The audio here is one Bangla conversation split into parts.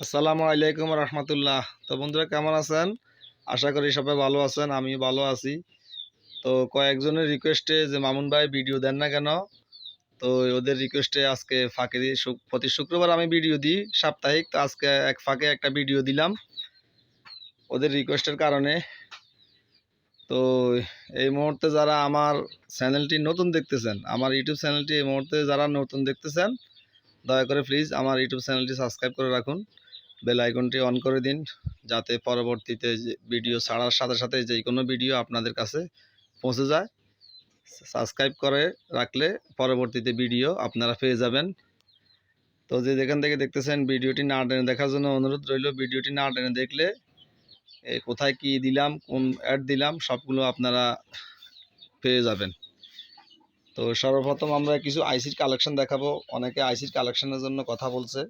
আসসালামু আলাইকুম রহমতুল্লাহ। তো বন্ধুরা, কেমন আছেন? আশা করি সবাই ভালো আছেন আমি ভালো আছি। তো কয়েকজনের রিকোয়েস্টে যে মামুন ভাই ভিডিও দেন না কেন, তো ওদের রিকোয়েস্টে আজকে ফাঁকে শুক- প্রতি শুক্রবার আমি ভিডিও দিই, সাপ্তাহিক। তো আজকে এক ফাঁকে একটা ভিডিও দিলাম ওদের রিকোয়েস্টের কারণে। তো এই মুহূর্তে যারা আমার চ্যানেলটি নতুন দেখতেছেন, আমার ইউটিউব চ্যানেলটি এই মুহূর্তে যারা নতুন দেখতেছেন, দয়া করে প্লিজ আমার ইউটিউব চ্যানেলটি সাবস্ক্রাইব করে রাখুন। বেল আইকনটি অন করে দিন যাতে পরবর্তীতে ভিডিও ছাড়ার সাথে সাথে যে কোনো ভিডিও আপনাদের কাছে পৌঁছে যায়। সাবস্ক্রাইব করে রাখলে পরবর্তীতে ভিডিও আপনারা পেয়ে যাবেন। তো যে যেখান থেকে দেখতেছেন ভিডিওটি না টেনে দেখার জন্য অনুরোধ রইল, ভিডিওটি না টেনে দেখলে কোথায় কি দিলাম, কোন অ্যাড দিলাম, সবগুলো আপনারা পেয়ে যাবেন। তো সর্বপ্রথম আমরা কিছু আইসির কালেকশন দেখাবো। অনেকে আইসির কালেকশনের জন্য কথা বলছে।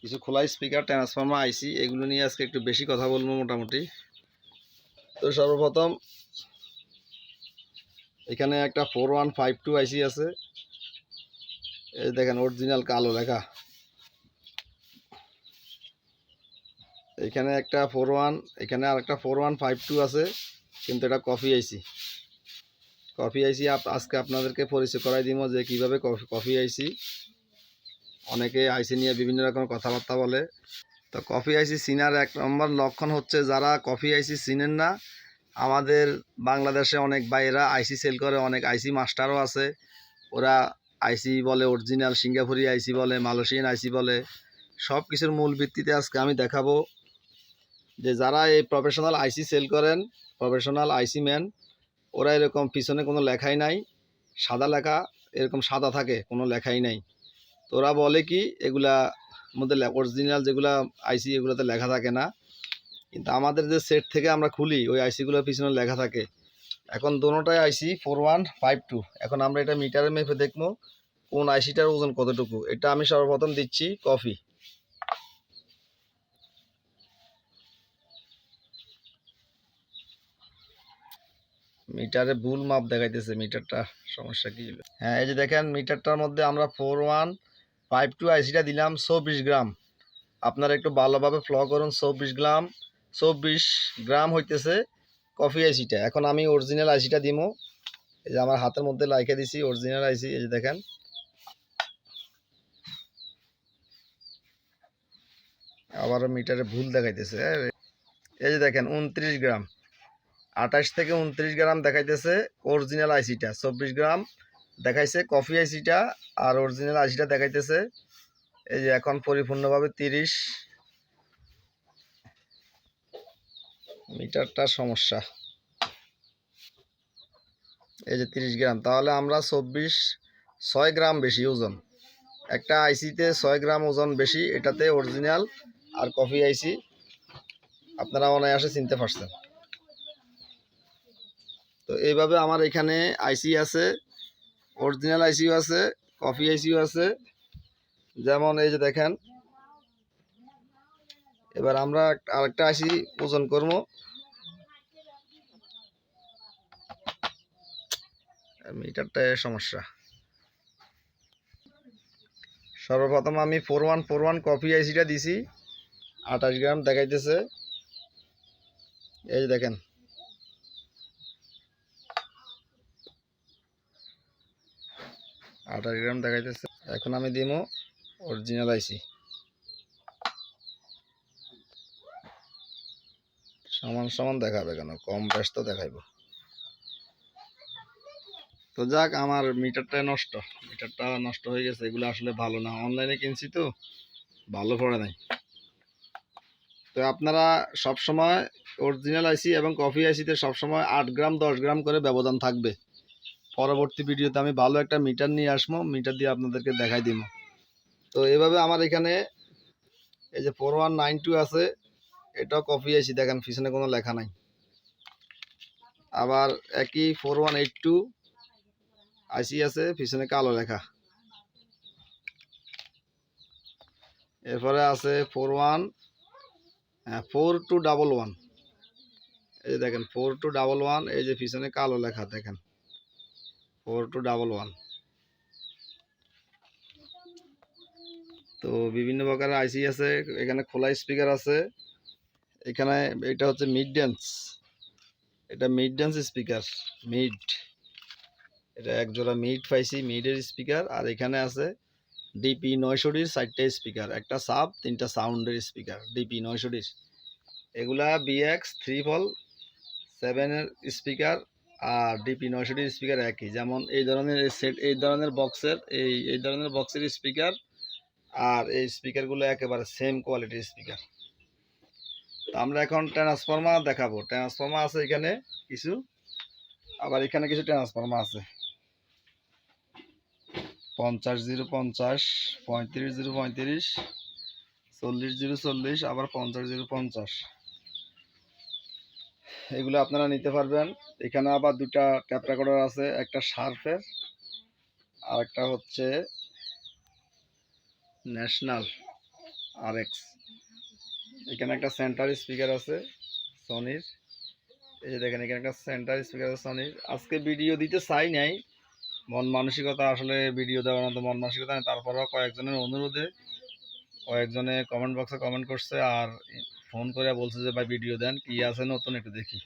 কিছু খোলা স্পিকার ট্রান্সফর্মার আইসি এগুলো নিয়ে আজকে একটু বেশি কথা বলব মোটামুটি। তো সর্বপ্রথম, এখানে একটা four one five two IC আছে। এই দেখেন অরিজিনাল কালো লেখা। এখানে একটা ফোর ওয়ান এখানে আর একটা ফোর ওয়ান ফাইভ টু আছে, কিন্তু এটা কফি আইসি কফি আইসি আজকে আপনাদেরকে পরিচয় করাই দিব যে কীভাবে কফি কফি আইসি অনেকে আইসি নিয়ে বিভিন্ন রকম কথাবার্তা বলে। তো কফি আইসি চিনার এক নম্বর লক্ষণ হচ্ছে যারা কফি আইসি চিনেন না, আমাদের বাংলাদেশে অনেক বাইরা আইসি সেল করে, অনেক আইসি মাস্টারও আছে। ওরা আইসি বলে, অরিজিনাল সিঙ্গাপুরি আইসি বলে, মালয়েশিয়ান আইসি বলে। সব কিছুর মূল ভিত্তিতে আজকে আমি দেখাবো যে যারা এই প্রফেশনাল আইসি সেল করেন, প্রফেশনাল আইসি ম্যান, ওরা এরকম পিছনে কোনো লেখাই নাই। সাদা লেখা, এরকম সাদা থাকে, কোনো লেখাই নাই। তো ওরা বলে কি, এগুলা মধ্যে অরিজিনাল যেগুলা আইসি এগুলোতে লেখা থাকে না। কিন্তু আমাদের যে সেট থেকে আমরা খুলি, ওই আইসিগুলোর পিছনে লেখা থাকে। এখন দোনোটাই IC four one five two এখন আমরা এটা মিটারে মেপে দেখব, কোন আইসিটার ওজন কতটুকু। এটা আমি সর্বপ্রথম দিচ্ছি কফি মিটারে ভুল মাপ দেখাইতেছে মিটারটা সমস্যা কি হ্যাঁ এই যে দেখেন মিটারটার মধ্যে আমরা ফোর ওয়ান ফাইভ টু আইসিটা দিলাম চব্বিশ গ্রাম। আপনারা একটু ভালোভাবে ফ্ল করুন, চব্বিশ গ্রাম। চব্বিশ গ্রাম হইতেছে কফি আইসিটা এখন আমি অরিজিনাল আইসিটা দিমু। এই যে আমার হাতের মধ্যে লাইকে দিছি অরিজিনাল আইসি এই যে দেখেন। আবার মিটারে ভুল দেখাইতেছে। এই যে দেখেন, উনত্রিশ গ্রাম। আঠাশ থেকে উনত্রিশ গ্রাম দেখাইতেছে অরিজিনাল আইসিটা চব্বিশ গ্রাম। দেখাইছে কফি আইসিটা আর অরিজিনাল আইসিটা দেখাইতেছে। এই যে এখন পরিপূর্ণভাবে তিরিশ মিটারটা সমস্যা। এই যে তিরিশ গ্রাম, তাহলে আমরা চব্বিশ, ছয় গ্রাম বেশি ওজন। একটা আইসিতে ছয় গ্রাম ওজন বেশি, এটাতে অরিজিনাল আর কফি আইসি। আপনারা অনায়াসে চিনতে পারছেন। তো এইভাবে আমার এখানে আইসি আছে। অরিজিনাল আইসিও আছে কফি আইসিও আছে। যেমন এই যে দেখেন, এবার আমরা আরেকটা আইসি ওজন করব। মিটারটায় সমস্যা। সর্বপ্রথম আমি four one four one copy আইসিটা দিছি। আঠাশ গ্রাম দেখাইতেছে। এই দেখেন আঠাশ গ্রাম দেখাইতেছে। এখন আমি দিব অরিজিনাল আইসি সমান সমান দেখাবে কেন? কম বেশ তো দেখাইব। তো যাক, আমার মিটারটা নষ্ট। মিটারটা নষ্ট হয়ে গেছে, এগুলো আসলে ভালো না। অনলাইনে কিনছি তো, ভালো পড়ে নাই। তো আপনারা সব সময় অরিজিনাল আইসি এবং কফি আইসিতে সবসময় আট গ্রাম, দশ গ্রাম করে ব্যবধান থাকবে। পরবর্তী ভিডিওতে আমি ভালো একটা মিটার নিয়ে আসব মিটার দিয়ে আপনাদেরকে দেখাই দিব। তো এভাবে আমার এখানে এই যে ফোর ওয়ান নাইন টু আছে, এটাও কপি আইসি দেখেন পিছনে কোনো লেখা নাই। আবার একই four one eight two IC আছে, পিছনে কালো লেখা। এরপরে আছে four one four two double one এই যে দেখেন ফোর টু ডাবল ওয়ান এই যে পিছনে কালো লেখা, দেখেন। Four two double one. তো বিভিন্ন প্রকারের আইসি আছে, এখানে খোলা স্পিকার আছে, এখানে এটা হচ্ছে মিড ড্যান্স এটা মিড ড্যান্স স্পিকার মিড এটা এক জোড়া মিড পাইছি মিডের স্পিকার, আর এখানে আছে ডিপি নয়শোটির চারটে স্পিকার, একটা সাব তিনটা সাউন্ডের স্পিকার ডিপি নয়শোটির। এগুলা বিএক্স থ্রি ফল সেভেনের স্পিকার আর ডিপি নয়শোটির স্পিকার একই। যেমন এই ধরনের সেট এই ধরনের বক্সের এই এই ধরনের বক্সের স্পিকার আর এই স্পিকারগুলো একেবারে সেম কোয়ালিটির স্পিকার তো আমরা এখন ট্রান্সফর্মার দেখাবো। ট্রান্সফর্মার আছে এখানে কিছু, আবার এখানে কিছু ট্রান্সফর্মার আছে। পঞ্চাশ জিরো পঞ্চাশ, পঁয়ত্রিশ জিরো পঁয়ত্রিশ, চল্লিশ জিরো চল্লিশ, আবার পঞ্চাশ জিরো পঞ্চাশ। এগুলো আপনারা নিতে পারবেন। এখানে আবার দুটা ট্যাপ রেকর্ডার আছে, একটা শার্পের আর একটা হচ্ছে ন্যাশনাল আর এক্স এখানে একটা সেন্টার স্পিকার আছে সনির। এই যে দেখেন, এখানে একটা সেন্টার স্পিকার আছে সনির। আজকে ভিডিও দিতে চাই নাই। মন মানসিকতা আসলে ভিডিও দেওয়ার মতো মন মানসিকতা নেই। তারপরেও কয়েকজনের অনুরোধে, কয়েকজনে কমেন্ট বক্সে কমেন্ট করছে আর ফোন করে বলছে যে, ভাই ভিডিও দেন, কি আছে নতুন একটু দেখি।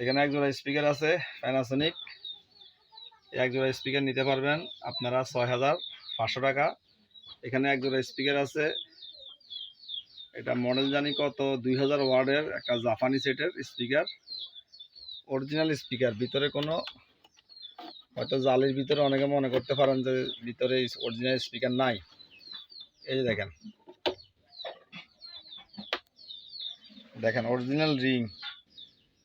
এখানে এক জোড়া স্পিকার আছে প্যানাসোনিক এক জোড়া স্পিকার নিতে পারবেন আপনারা ছয় হাজার পাঁচশো টাকা। এখানে এক জোড়া স্পিকার আছে। এটা মডেল জানি কত? দুই হাজার ওয়ার্ডের একটা জাপানি সেটের স্পিকার অরিজিনাল স্পিকার ভিতরে কোনো হয়তো জালির ভিতরে অনেকে মনে করতে পারেন যে, ভিতরে অরিজিনাল স্পিকার নাই। এই যে দেখেন। দেখেন অরিজিনাল রিং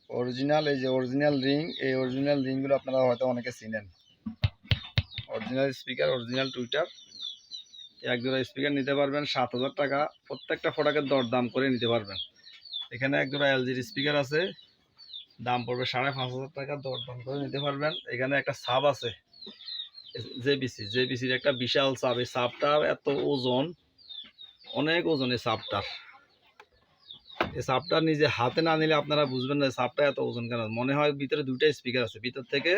অরিজিনাল এই যে অরিজিনাল রিং এই অরিজিনাল রিংগুলো আপনারা হয়তো অনেকে চিনেন। অরিজিনাল স্পিকার অরিজিনাল টুইটার এক জোড়া স্পিকার নিতে পারবেন, সাত হাজার টাকা। প্রত্যেকটা ফোটাকের দর দাম করে নিতে পারবেন। এখানে এক জোড়া এলজির স্পিকার আছে। দাম পড়বে সাড়ে পাঁচ হাজার টাকা দর দাম করে নিতে পারবেন। এখানে একটা সাব আছে। জেবিসি জেবিসির একটা বিশাল সাব। এই সাবটার এত ওজন, অনেক ওজন এই সাবটার। এই সাপটা নিজে হাতে না নিলে আপনারা বুঝবেন না সাপটা এত ওজন কেন? মনে হয় ভিতরে দুইটা স্পিকার আছে। ভিতর থেকে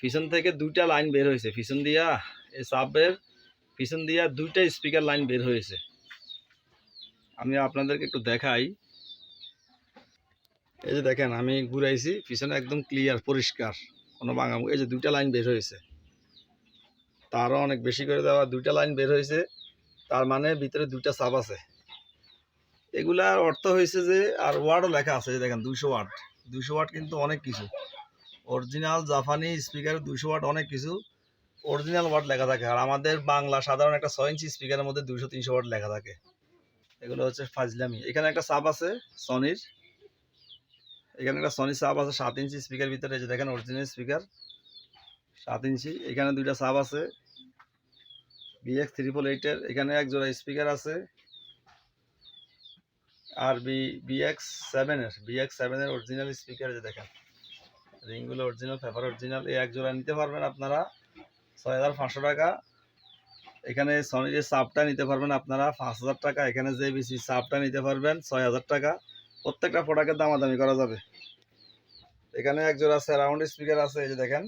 পিছন থেকে দুইটা লাইন বের হয়েছে। পিছন দিয়া এই সাপের পিছন দিয়া দুইটা স্পিকার লাইন বের হয়েছে। আমি আপনাদেরকে একটু দেখাই। এই যে দেখেন, আমি ঘুরাইছি। পিছনে একদম ক্লিয়ার পরিষ্কার। কোনো বাঙা এই যে দুইটা লাইন বের হয়েছে। তারও অনেক বেশি করে দেওয়া দুইটা লাইন বের হয়েছে। তার মানে ভিতরে দুইটা সাপ আছে। এগুলার অর্থ হয়েছে যে, আর ওয়ার্ডও লেখা আছে দেখেন, দুইশো ওয়াট দুইশো ওয়াট কিন্তু অনেক কিছু। অরিজিনাল জাপানি স্পিকার দুইশো ওয়াট অনেক কিছু অরিজিনাল ওয়াট লেখা থাকে। আর আমাদের বাংলা সাধারণ একটা ছয় ইঞ্চি স্পিকারের মধ্যে দুইশো, তিনশো ওয়াট লেখা থাকে। এগুলো হচ্ছে ফাজলামি। এখানে একটা সাপ আছে, সনির। এখানে একটা সনি সাপ আছে, সাত ইঞ্চি স্পিকার ভিতরে যে দেখেন, অরিজিনাল স্পিকার। সাত ইঞ্চি। এখানে দুইটা সাপ আছে, বিএক্স ত্রিপল এইটের এখানে এক জোড়া স্পিকার আছে। আর বি বিএক্স সেভেনের বিএক্স সেভেনের অরিজিনাল স্পিকার যে দেখেন রিংগুলো অরিজিনাল পেপার অরিজিনাল এই এক জোড়া নিতে পারবেন আপনারা, ছয় হাজার পাঁচশো টাকা। এখানে সনি যে সাপটা নিতে পারবেন আপনারা, পাঁচ হাজার টাকা। এখানে যে বিসি সাপটা নিতে পারবেন, ছয় হাজার টাকা। প্রত্যেকটা প্রোডাক্টের দামাদামি করা যাবে। এখানে এক জোড়া সারাউন্ড স্পিকার আছে, এই যে দেখেন।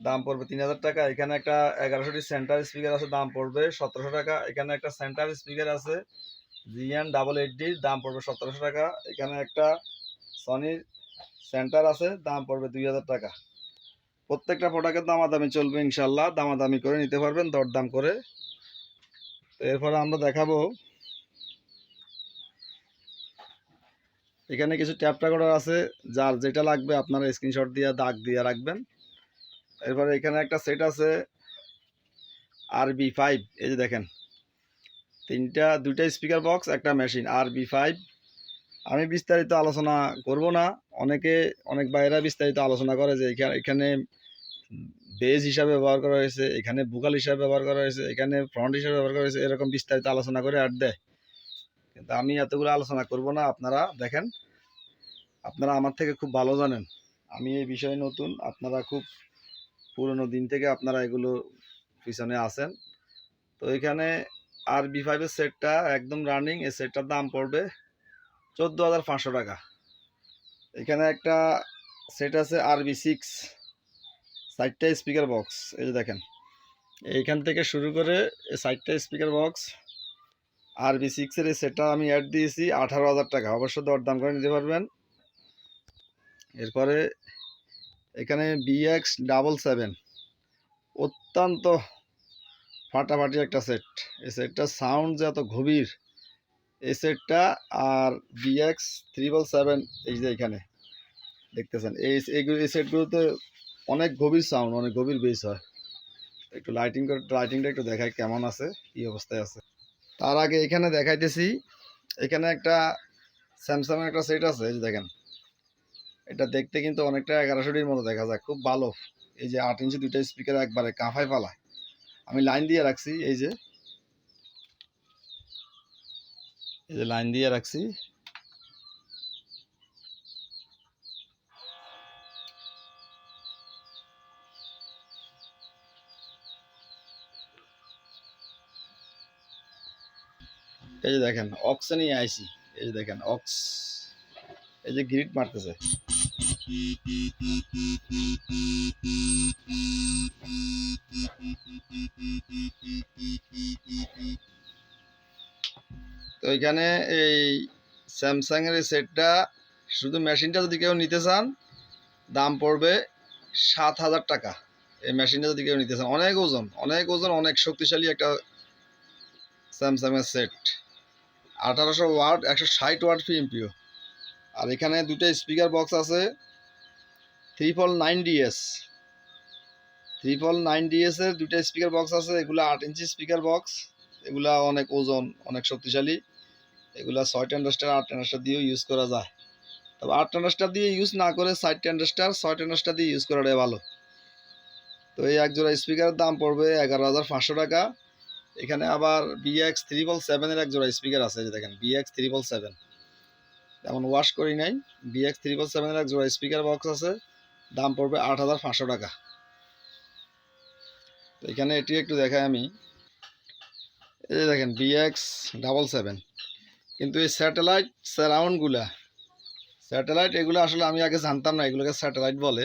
দাম পড়বে তিন হাজার টাকা। এখানে একটা এগারোশোটি সেন্টার স্পিকার আছে, দাম পড়বে সতেরোশো টাকা। এখানে একটা সেন্টার স্পিকার আছে জিএন ডাবল এইট ডির দাম পড়বে সতেরোশো টাকা। এখানে একটা সনির সেন্টার আছে, দাম পড়বে দুই হাজার টাকা। প্রত্যেকটা প্রোডাক্টের দামাদামি চলবে ইনশাল্লাহ, দামাদামি করে নিতে পারবেন, দরদাম করে। এরপরে আমরা দেখাবো। এখানে কিছু ট্যাপ রেকর্ডার আছে, যার যেটা লাগবে আপনারা স্ক্রিনশট দিয়ে, দাগ দিয়ে রাখবেন। এরপরে এখানে একটা সেট আছে আর বি ফাইভ এই যে দেখেন। তিনটা, দুইটা স্পিকার বক্স একটা মেশিন আর বি ফাইভ আমি বিস্তারিত আলোচনা করব না। অনেকে, অনেক বাইরা বিস্তারিত আলোচনা করে যে এখা- এখানে বেজ হিসাবে ব্যবহার করা হয়েছে, এখানে বুকাল হিসাবে ব্যবহার করা হয়েছে, এখানে ফ্রন্ট হিসাবে ব্যবহার করা হয়েছে, এরকম বিস্তারিত আলোচনা করে আর দেয়। কিন্তু আমি এতগুলো আলোচনা করব না, আপনারা দেখেন, আপনারা আমার থেকে খুব ভালো জানেন। আমি এই বিষয়ে নতুন, আপনারা খুব পুরনো দিন থেকে আপনারা এগুলো পিছনে আছেন। তো এখানে আর বি ফাইভের সেটটা একদম রানিং এই সেটটার দাম পড়বে চোদ্দ হাজার পাঁচশো টাকা। এখানে একটা সেট আছে আর বি সিক্স সাইডটা স্পিকার বক্স এই যে দেখেন। এইখান থেকে শুরু করে এই সাইডটা স্পিকার বক্স আর বি সিক্সের এই সেটটা আমি অ্যাড দিয়েছি আঠারো হাজার টাকা। অবশ্য দরদাম করে নিতে পারবেন। এরপরে এখানে বিএক্স ডাবল সেভেন অত্যন্ত ফাটাফাটি একটা সেট এই সেটটার সাউন্ড যে এত গভীর, এই সেটটা আর বিএক্স ত্রিপল সেভেন এই যে এখানে, দেখতেছেন? এই এইগুলো এই সেটগুলোতে অনেক গভীর সাউন্ড অনেক গভীর বেস হয়। একটু লাইটিং করে লাইটিংটা একটু দেখায় কেমন আছে, কি অবস্থায় আছে। তার আগে এখানে দেখাইতেছি, এখানে একটা স্যামসাংয়ের একটা সেট আছে, এই যে দেখেন। এটা দেখতে কিন্তু অনেকটা এগারোশোটির মতো দেখা যায়, খুব ভালো। এই যে আট ইঞ্চি দুইটা স্পিকার একবারে কাঁফায় পালায়। আমি লাইন দিয়ে রাখছি, এই যে। এই যে লাইন দিয়ে রাখছি। এই যে দেখেন অক্সে নিয়ে আইছি এই যে দেখেন, অক্স। এই যে গ্রিড মারতেছে। তো এখানে এই স্যামসাং এর এই সেটটা শুধু মেশিনটা যদি কেউ নিতে চান, দাম পড়বে সাত হাজার টাকা। এই মেশিনটা যদি কেউ নিতে চান, অনেক ওজন অনেক ওজন, অনেক শক্তিশালী একটা স্যামসাং এর সেট আঠারোশো ওয়াট, একশো ষাট ওয়াট পিএমপিও আর এখানে দুটো স্পিকার বক্স আছে। Triple nine DS triple nine DS এর দুটো স্পিকার বক্স আছে, এগুলো আট ইঞ্চি স্পিকার বক্স এগুলা অনেক ওজন, অনেক শক্তিশালী। এগুলা ছয় টেন্ডাস্টার আট টেন্ডাস্টার দিয়েও ইউজ করা যায়। তবে আট টেন্ডাস্টার দিয়ে ইউজ না করে সাইড টেন্ডাস্টার ছয় টেন্ডাস্টার দিয়ে ইউজ করাটাই ভালো। তো এই একজোড়া স্পিকারের দাম পড়বে এগারো হাজার পাঁচশো টাকা। এখানে আবার বিএক্স ত্রিপল সেভেনের এক জোড়া স্পিকার আছে যে দেখেন বিএক্স ত্রিপল সেভেন তেমন ওয়াশ করি নাই বিএক্স ত্রিপল সেভেনের এক জোড়া স্পিকার বক্স আছে। দাম পড়বে আট হাজার পাঁচশো টাকা। তো এখানে এটি একটু দেখাই আমি। এই যে দেখেন বিএক্স ডাবল সেভেন কিন্তু এই স্যাটেলাইট সারাউন্ডগুলা স্যাটেলাইট এগুলো আসলে আমি আগে জানতাম না, এগুলোকে স্যাটেলাইট বলে।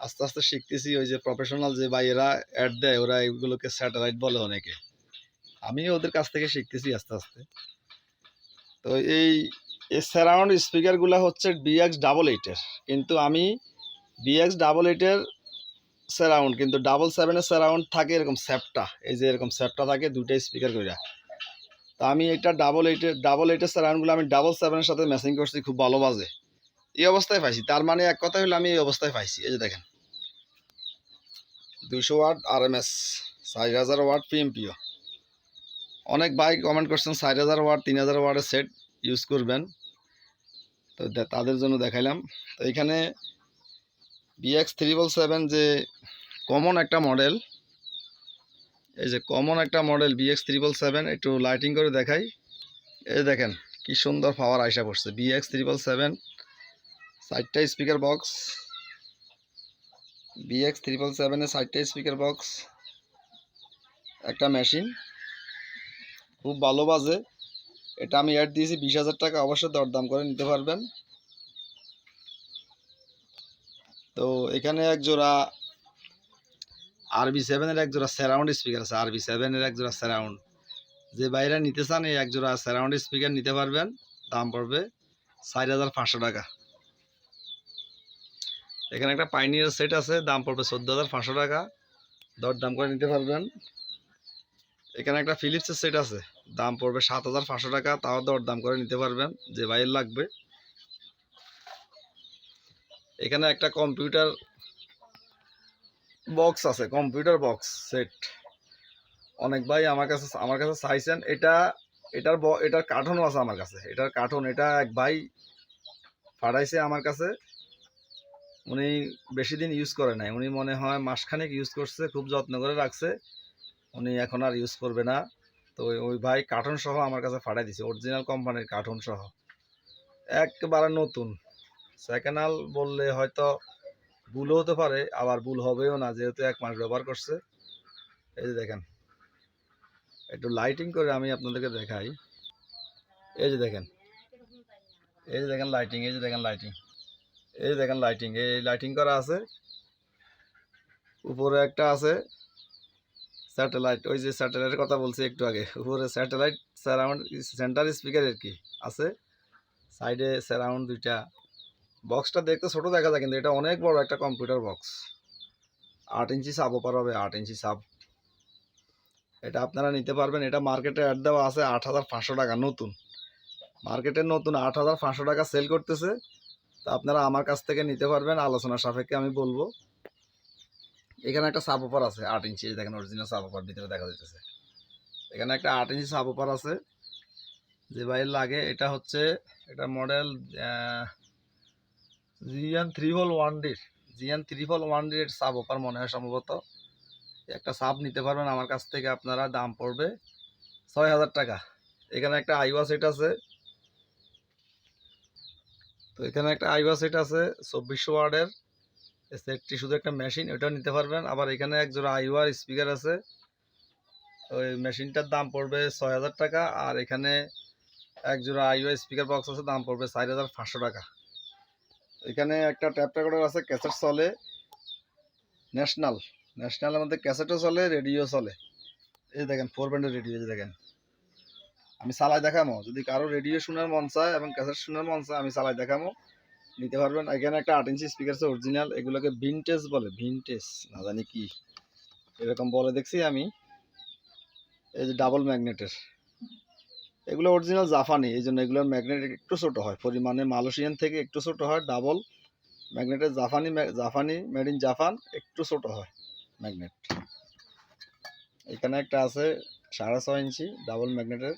আস্তে আস্তে শিখতেছি ওই যে প্রফেশনাল যে ভাইয়েরা অ্যাড দেয়, ওরা এগুলোকে স্যাটেলাইট বলে অনেকে। আমি ওদের কাছ থেকে শিখতেছি আস্তে আস্তে। তো এই এই সারাউন্ড স্পিকারগুলো হচ্ছে বিএক্স ডাবল এইটের কিন্তু আমি বিএক্স ডাবল এইটের সারাউন্ড কিন্তু ডাবল সেভেনের সারাউন্ড থাকে এরকম স্যাপটা। এই যে এরকম স্যাপটা থাকে দুইটা স্পিকার করে তো আমি এটা ডাবল এইটের ডাবল এইটের সারাউন্ডগুলো আমি ডাবল সেভেনের সাথে ম্যাচিং করছি, খুব ভালো বাজে। এই অবস্থায় পাইছি। তার মানে এক কথা হলো আমি এই অবস্থায় পাইছি। এই যে দেখেন। দুশো ওয়াট আর এম এস চার হাজার ওয়াট পিএমপিও অনেক ভাই কমেন্ট করছেন, চার হাজার ওয়াট, তিন হাজার ওয়াটের সেট ইউজ করবেন। তো তাদের জন্য দেখাইলাম। তো এখানে বিএক্স ত্রিপল সেভেন যে কমন একটা মডেল এই যে কমন একটা মডেল বিএক্স ত্রিপল সেভেন একটু লাইটিং করে দেখাই। এই দেখেন, কি সুন্দর পাওয়ার আইসা পড়ছে। বিএক্স ত্রিপল সেভেন চারটা স্পিকার বক্স বিএক্স ত্রিপল সেভেনের চারটা স্পিকার বক্স একটা মেশিন খুব ভালো বাজে। এটা আমি অ্যাড দিয়েছি, বিশ হাজার টাকা। অবশ্যই দরদাম করে নিতে পারবেন তো এখানে এক জোড়া আরবি সেভেনের এক জোড়া সারাউন্ড স্পিকার আছে, আরবি সেভেনের এক জোড়া সারাউন্ড যে বাইরে নিতে চান, এই এক জোড়া সারাউন্ড স্পিকার নিতে পারবেন, দাম পড়বে চার হাজার পাঁচশো টাকা। এখানে একটা পাইনিয়ার সেট আছে, দাম পড়বে চোদ্দ হাজার পাঁচশো টাকা। দর দাম করে নিতে পারবেন। এখানে একটা ফিলিপসের সেট আছে, দাম পড়বে সাত হাজার পাঁচশো টাকা, তাও দর দাম করে নিতে পারবেন, যে বাইরের লাগবে। এখানে একটা কম্পিউটার বক্স আছে, কম্পিউটার বক্স সেট। অনেক ভাই আমার কাছে আমার কাছে চাইছেন, এটা, এটার এটার কার্টনও আছে আমার কাছে। এটার কার্টন, এটা এক ভাই পাঠাইছে আমার কাছে। উনি বেশি দিন ইউজ করে নাই। উনি মনে হয় মাসখানেক ইউজ করছে, খুব যত্ন করে রাখছে। উনি এখন আর ইউজ করবে না। তো ওই- ভাই কার্টন সহ আমার কাছে পাঠাই দিছে অরিজিনাল কোম্পানির কার্টন সহ একেবারে নতুন। সেকেন্ড বললে হয়তো ভুল হতে পারে, আবার ভুল হবেও না, যেহেতু এক মাস ব্যবহার করছে। এই যে দেখেন, একটু লাইটিং করে আমি আপনাদেরকে দেখাই। এই যে দেখেন, এই যে দেখেন লাইটিং এই যে দেখেন লাইটিং এই দেখেন লাইটিং এই লাইটিং করা আছে। উপরে একটা আছে স্যাটেলাইট ওই যে স্যাটেলাইটের কথা বলছি একটু আগে। উপরে স্যাটেলাইট সারাউন্ড সেন্টার স্পিকার আর কি আছে? সাইডে সারাউন্ড দুইটা। বক্সটা দেখতে ছোট দেখা যায়, কিন্তু এটা অনেক বড় একটা কম্পিউটার বক্স আট ইঞ্চি সাব ওপার হবে, আট ইঞ্চি সাব এটা আপনারা নিতে পারবেন, এটা মার্কেটে অ্যাড দেওয়া আছে আট হাজার পাঁচশো টাকা, নতুন। মার্কেটে নতুন আট হাজার পাঁচশো টাকা সেল করতেছে। তা আপনারা আমার কাছ থেকে নিতে পারবেন, আলোচনা সাপেক্ষে আমি বলব। এখানে একটা সাব ওপার আছে, আট ইঞ্চি দেখেন অরিজিনাল সাব ওপার ভিতরে দেখা যাইতেছে। এখানে একটা আট ইঞ্চি সাব ওপার আছে। যে বাইর লাগে, এটা হচ্ছে, এটা model GN three four one ডির জিএন থ্রি ফোল ওয়ান ডির সাব ওপার মনে হয় সম্ভবত। একটা সাব নিতে পারবেন, আমার কাছ থেকে আপনারা দাম পড়বে ছয় হাজার টাকা। এখানে একটা আইওয়া সেট আছে। তো এখানে একটা আইওয়া সেট আছে, চব্বিশশো ওয়ার্ডের। সেটটি শুধু একটা মেশিন, ওটাও নিতে পারবেন। আবার এখানে এক জোড়া আইওয়ার স্পিকার আছে। ওই মেশিনটার দাম পড়বে ছয় হাজার টাকা, আর এখানে এক জোড়া আইওয়ার স্পিকার বক্স আছে, দাম পড়বে চার হাজার পাঁচশো টাকা। এখানে একটা ট্যাপ রেকর্ডার আছে, ক্যাসেট চলে। ন্যাশনাল। ন্যাশনালের মধ্যে ক্যাসেটও চলে, রেডিও চলে। এই দেখেন ফোর ব্যান্ডের রেডিও, এই দেখেন। আমি চালাই দেখামো। যদি কারও রেডিও শোনার মন চায় এবং ক্যাসেট শোনার মন চায়, আমি চালাই দেখামো। নিতে পারবেন। এখানে একটা আট ইঞ্চি স্পিকার আছে অরিজিনাল এগুলোকে ভিনটেজ বলে। ভিনটেজ না জানি কি। এরকম বলে দেখছি আমি। এই যে ডাবল ম্যাগনেটের এগুলো অরিজিনাল জাপানি, এই জন্য এগুলোর ম্যাগনেট একটু ছোট হয়। পরিমাণে মালয়েশিয়ান থেকে একটু ছোট হয় ডাবল ম্যাগনেটের জাফানি জাপানি মেড ইন জাপান একটু ছোট হয় ম্যাগনেট এখানে একটা আছে সাড়ে ছয় ইঞ্চি ডাবল ম্যাগনেটের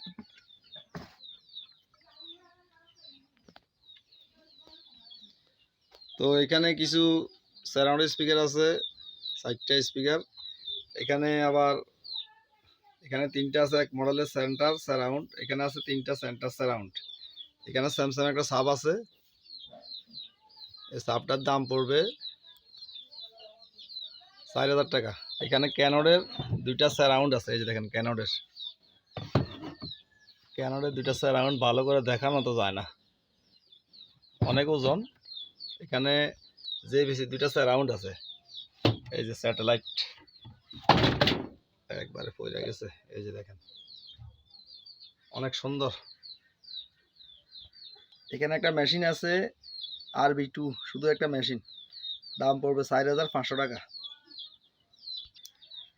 তো এখানে কিছু সারাউন্ড স্পিকার আছে চারটা স্পিকার এখানে আবার এখানে তিনটা আছে, এক মডেলের সেন্টার সারাউন্ড এখানে আছে তিনটা সেন্টার সারাউন্ড এখানে স্যামসাং একটা সাব আছে। এই সাবটার দাম পড়বে চার হাজার টাকা। এখানে ক্যানোডের দুইটা সারাউন্ড আছে, এই যে দেখেন ক্যানোডের ক্যানোডের দুইটা সারাউন্ড ভালো করে দেখানো তো যায় না। অনেক ওজন। এখানে যে বেশি দুইটা সারাউন্ড আছে, এই যে স্যাটেলাইট একবারে পড়ে গেছে। এই যে দেখেন। অনেক সুন্দর। এখানে একটা মেশিন আছে আর বি টু, শুধু একটা মেশিন। দাম পড়বে চার হাজার পাঁচশো টাকা।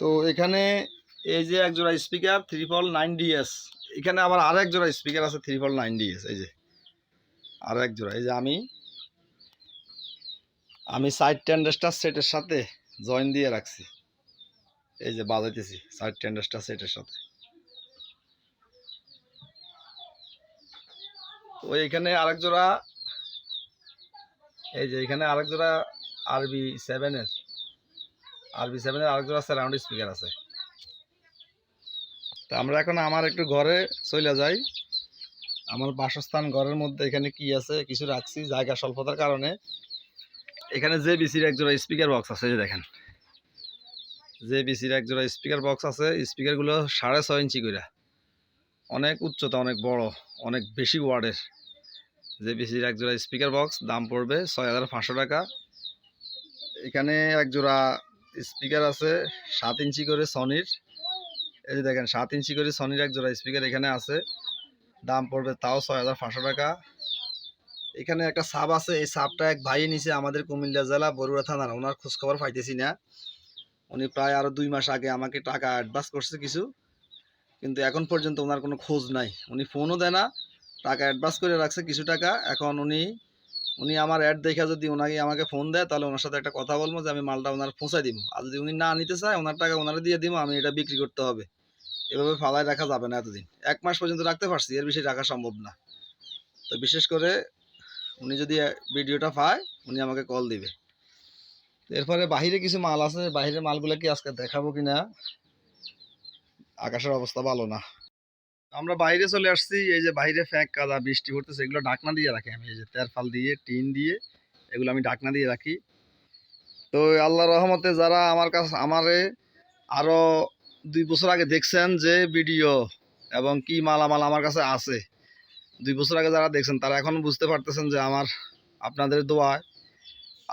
তো এখানে এই যে এক জোড়া speaker three four nine DS এখানে আবার আর এক জোড়া স্পিকার আছে থ্রি ফল নাইন ডিএস এই যে আর এক জোড়া এই যে আমি আমি সাইড টেন্ডেস্টার সেটের সাথে জয়েন দিয়ে রাখছি। এই যে বাজাইতেছি সাইড টেন্ডেস্টার সেটের সাথে। তো এখানে আরেক জোড়া, এই যে এখানে আরেক জোড়া আরবি সেভেনের আরবি সেভেনের আরেক জোড়া সারাউন্ড স্পিকার আছে। তো আমরা এখন আমার একটু ঘরে চলে যাই। আমার বাসস্থান ঘরের মধ্যে এখানে কি আছে, কিছু রাখছি, জায়গা স্বল্পতার কারণে। এখানে যে বিসির এক জোড়া স্পিকার বক্স আছে যে দেখেন। যে বিসির এক জোড়া স্পিকার বক্স আছে স্পিকারগুলো সাড়ে ছয় ইঞ্চি করে অনেক উচ্চতা, অনেক বড়, অনেক বেশি ওয়ার্ডের। যে বিসির এক জোড়া স্পিকার বক্স দাম পড়বে ছয় হাজার পাঁচশো টাকা। এখানে এক জোড়া স্পিকার আছে, সাত ইঞ্চি করে সনির এই যে দেখেন, সাত ইঞ্চি করে সনির এক জোড়া স্পিকার এখানে আছে। দাম পড়বে তাও ছয় হাজার পাঁচশো টাকা। এখানে একটা সাপ আছে, এই সাপটা এক ভাই নিচে আমাদের কুমিল্লা জেলা বরুড়া থানার, ওনার খোঁজখবর পাইতেছি না। উনি প্রায় আরও দুই মাস আগে আমাকে টাকা অ্যাডভান্স করছে কিছু, কিন্তু এখন পর্যন্ত ওনার কোনো খোঁজ নাই। উনি ফোনও দেয় না, টাকা অ্যাডভান্স করে রাখছে কিছু টাকা। এখন উনি উনি আমার অ্যাড দেখে যদি ওনাকে আমাকে ফোন দেয়, তাহলে ওনার সাথে একটা কথা বলব যে আমি মালটা ওনার পৌঁছাই দিব। আর যদি উনি না নিতে চায়, ওনার টাকা ওনারা দিয়ে দিব, আমি এটা বিক্রি করতে হবে। এভাবে ফালায় রাখা যাবে না এতদিন। এক মাস পর্যন্ত রাখতে পারছি, এর বেশি রাখা সম্ভব না। তো বিশেষ করে উনি যদি ভিডিওটা পায়, উনি আমাকে কল দিবে। এরপরে বাহিরে কিছু মাল আছে, বাহিরের মালগুলো কি আজকে দেখাবো কিনা? আকাশের অবস্থা ভালো না। আমরা বাইরে চলে আসছি, এই যে বাইরে ফ্যাঁক কাদা, বৃষ্টি পড়তেছে, এগুলো ডাকনা দিয়ে রাখি আমি, এই যে তেরফাল দিয়ে, টিন দিয়ে, এগুলো আমি ডাকনা দিয়ে রাখি। তো আল্লাহ রহমতে যারা আমার কাছে, আমারে আরও দুই বছর আগে দেখছেন যে ভিডিও এবং কি মালামাল আমার কাছে আছে, দুই বছর আগে যারা দেখছেন, তারা এখন বুঝতে পারতেছেন যে আমার আপনাদের দোয়ায়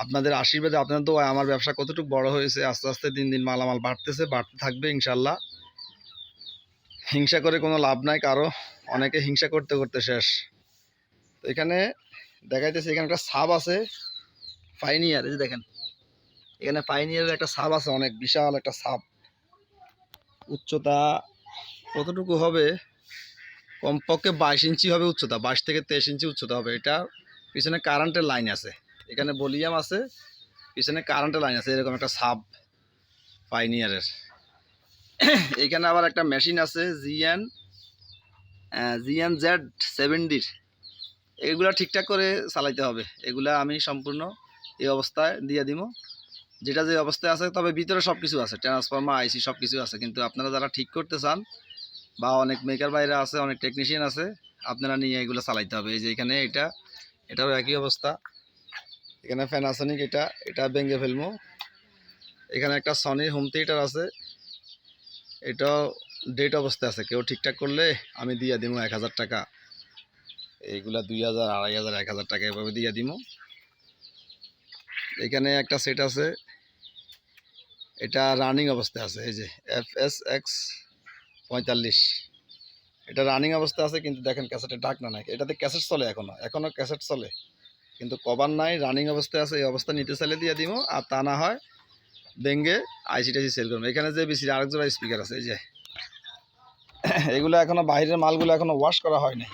আপনাদের আশীর্বাদে আপনাদের দোয়া আমার ব্যবসা কতটুকু বড় হয়েছে, আস্তে আস্তে দিন দিন মালামাল বাড়তেছে, বাড়তে থাকবে ইনশাল্লাহ। হিংসা করে কোনো লাভ নাই, কারও অনেকে হিংসা করতে করতে শেষ। তো এখানে দেখাইতেছে, এখানে একটা সাব আছে ফাইনিয়ার এই যে দেখেন। এখানে পাইনিয়ারের একটা সাব আছে, অনেক বিশাল একটা সাব। উচ্চতা কতটুকু হবে? কমপক্ষে বাইশ ইঞ্চি হবে উচ্চতা, বাইশ থেকে তেইশ ইঞ্চি উচ্চতা হবে। এটা পিছনে কারেন্টের লাইন আছে। এখানে বলিয়াম আছে, পিছনে কারেন্টের লাইন আছে, এরকম একটা সাব পাইনিয়ারের এইখানে আবার একটা মেশিন আছে জিএন জিএন জেড সেভেন্টির এগুলা ঠিকঠাক করে চালাইতে হবে। এগুলা আমি সম্পূর্ণ এই অবস্থায় দিয়ে দিব। যেটা যে অবস্থায় আছে, তবে ভিতরে সব কিছু আছে। ট্রান্সফর্মার আইসি সব কিছু আছে। কিন্তু আপনারা যারা ঠিক করতে চান, বা অনেক মেকার বাইরে আছে, অনেক টেকনিশিয়ান আছে, আপনারা নিয়ে এগুলো চালাইতে হবে। এই যে এখানে এটা, এটাও একই অবস্থা। এখানে ফ্যানাসনিক এটা এটা ভেঙে ফেলব। এখানে একটা সনি হোম থিয়েটার আছে। এটাও ডেট অবস্থায় আছে। কেউ ঠিকঠাক করলে আমি দিয়ে দিব এক হাজার টাকা। এইগুলা দুই হাজার, আড়াই হাজার, এক হাজার টাকা এভাবে দিয়ে দিব এখানে একটা সেট আছে। এটা রানিং অবস্থায় আছে। এই যে এফ এস এক্স পঁয়তাল্লিশ। এটা রানিং অবস্থা আছে, কিন্তু দেখেন ক্যাসেটের ডাক না নাই এটাতে ক্যাসেট চলে এখনও। এখনও ক্যাসেট চলে। কিন্তু কভার নাই রানিং অবস্থায় আছে, এই অবস্থা নিতে চাইলে দিয়ে দিব আর তা না হয় বেঙ্গে আইসি টাইসি সেল করব। এখানে যে বেশি আরেক জোড়া স্পিকার আছে, এই যে। এগুলো এখনও বাইরের মালগুলো এখনও ওয়াশ করা হয় নাই।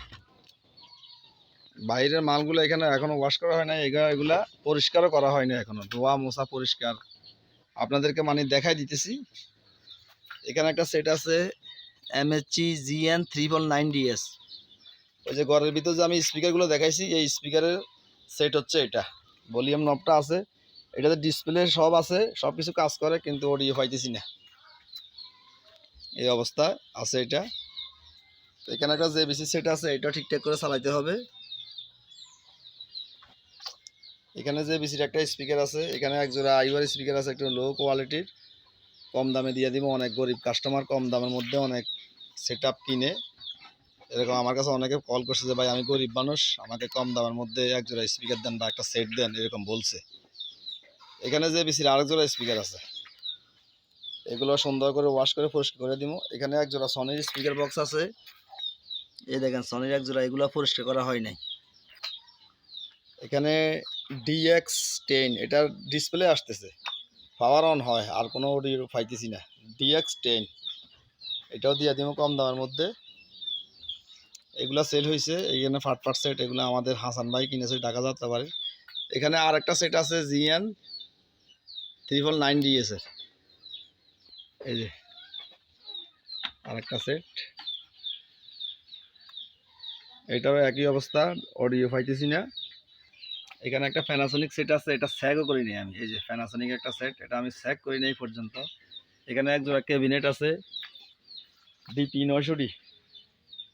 বাইরের মালগুলো এখানে এখনও ওয়াশ করা হয় নাই এগুলা পরিষ্কারও করা হয় না এখনও। ধোয়া, মোছা পরিষ্কার। আপনাদেরকে মানে দেখাই দিতেছি। এখানে একটা সেট আছে mAh GN three four nine DS ওই যে ঘরের ভিতর যে আমি স্পিকারগুলো দেখাইছি, এই স্পিকারের সেট হচ্ছে এটা। ভলিউম নবটা আছে, এটাতে ডিসপ্লে সব আছে, সব কিছু কাজ করে, কিন্তু অডিও পাইতেছি না। এই অবস্থা, আছে এটা। এখানে একটা যে বেশি সেট আছে এটা ঠিকঠাক করে চালাইতে হবে। এখানে যে বিসির একটা স্পিকার আছে, এখানে এক জোড়া আইওয়ার স্পিকার আছে, একটু লো কোয়ালিটির কম দামে দিয়ে দিব, অনেক গরিব কাস্টমার কম দামের মধ্যে অনেক সেট কিনে। এরকম আমার কাছে অনেকে কল করছে যে, ভাই, আমি গরিব মানুষ, আমাকে কম দামের মধ্যে এক জোড়া স্পিকার দেন বা একটা সেট দেন, এরকম বলছে। এখানে যে বিসির আরেক জোড়া স্পিকার আছে। এগুলো সুন্দর করে ওয়াশ করে পরিষ্কার করে দিব এখানে এক জোড়া সনির স্পিকার বক্স আছে। এই দেখেন সনির এক জোড়া, এগুলো পরিষ্কার করা হয় নাই। এখানে ডিএক্স টেন এটার ডিসপ্লে আসতেছে। পাওয়ার অন হয়, আর কোনো অডিও পাইতেছি না। ডিএক্স টেন এটাও দিয়ে দিব কম দামের মধ্যে। এগুলা সেল হয়েছে এইখানে ফাট সেট এগুলো আমাদের হাসান ভাই কিনেছে ঢাকা যাত্রা বাড়ির এখানে আর একটা সেট আছে জিএন ত্রিপল নাইন ডিএস এর। এই যে আর একটা সেট এটাও একই অবস্থা অডিও পাইতেছি না। এখানে একটা প্যানাসোনিক সেট আছে, এটা স্যাগও করি নিই আমি। এই যে প্যানাসোনিক একটা সেট এটা আমি স্যাগ করি নাই পর্যন্ত। এখানে এক জোড়া ক্যাবিনেট আছে ডিপি নয়শোটি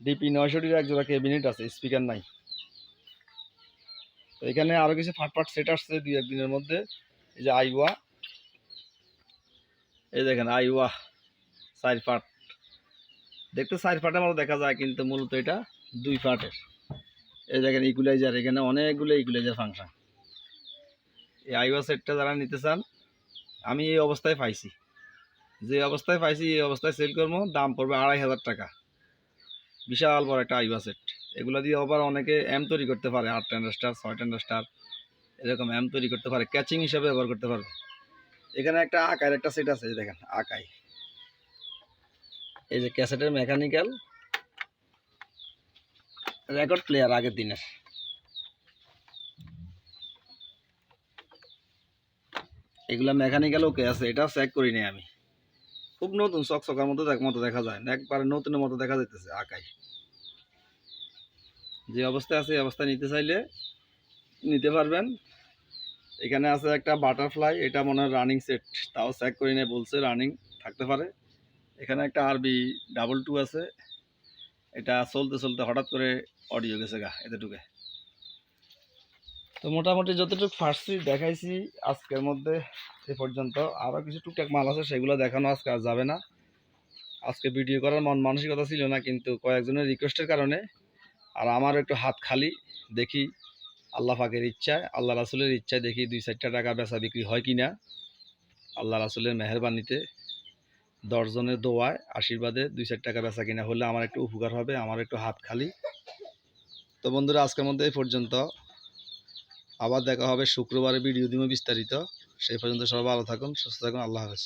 ডিপি নয়শোটির এক জোড়া ক্যাবিনেট আছে, স্পিকার নাই। তো এখানে আরও কিছু ফাটফাট সেট আসছে দুই একদিনের মধ্যে। এই যে আইওয়া। এই দেখেন আইওয়া, চার ফাট। দেখতে চার ফাটের মতো দেখা যায়, কিন্তু মূলত এটা দুই ফাটের। এই দেখেন ইকুলাইজার এখানে অনেকগুলো ইকুলাইজার ফাংশন এই আইওয়া সেটটা যারা নিতে চান, আমি এই অবস্থায় পাইছি। যে অবস্থায় পাইছি, এই অবস্থায় সেল করব, দাম পড়বে আড়াই হাজার টাকা। বিশাল বড় একটা আইওয়া সেট এগুলো দিয়ে আবার অনেকে এম তৈরি করতে পারে, আট টেন স্টার ছয় টেন স্টার এরকম এম তৈরি করতে পারে ক্যাচিং হিসাবে ব্যবহার করতে পারবে। এখানে একটা আকার একটা সেট আছে দেখেন, আকাই। এই যে ক্যাসেটের মেকানিক্যাল রেকর্ড প্লেয়ার আগের দিনের। এগুলো মেকানিক্যাল ওকে আছে, এটা চেক করি আমি। খুব নতুন চকচকার মতো মতো দেখা যায় না, একবারে নতুনের মতো দেখা যাইতেছে আঁকাই যে অবস্থায় আছে, এই অবস্থায় নিতে চাইলে নিতে পারবেন। এখানে আছে একটা বাটারফ্লাই, এটা মনে হয় রানিং সেট তাও চেক করি নাই, বলছে রানিং থাকতে পারে। এখানে একটা আরবি ডাবল টু আছে। এটা চলতে চলতে হঠাৎ করে অডিও গেছে গা, এতটুকু। তো মোটামুটি যতটুকু ফার্সি দেখাইছি আজকের মধ্যে এ পর্যন্ত। আরও কিছু টুকটাক মাল আছে, সেগুলো দেখানো আজকে আর যাবে না। আজকে ভিডিও করার মন মানসিকতা ছিল না, কিন্তু কয়েকজনের রিকোয়েস্টের কারণে। আর আমার একটু হাত খালি, দেখি আল্লাহ পাকের ইচ্ছায়, আল্লাহ রাসুলের ইচ্ছায় দেখি দুই চারটা টাকা বেচা বিক্রি হয় কি না আল্লাহ রাসুলের মেহরবানিতে, দশজনের দোয়ায় আশীর্বাদে দুই চার টাকা বেচা কিনা হলে আমার একটু উপকার হবে, আমার একটু হাত খালি। তো বন্ধুরা, আজকের মধ্যে এই পর্যন্ত। আবার দেখা হবে শুক্রবারে ভিডিও দিব বিস্তারিত। সেই পর্যন্ত সবাই ভালো থাকুন, সুস্থ থাকুন, আল্লাহ হাফেজ।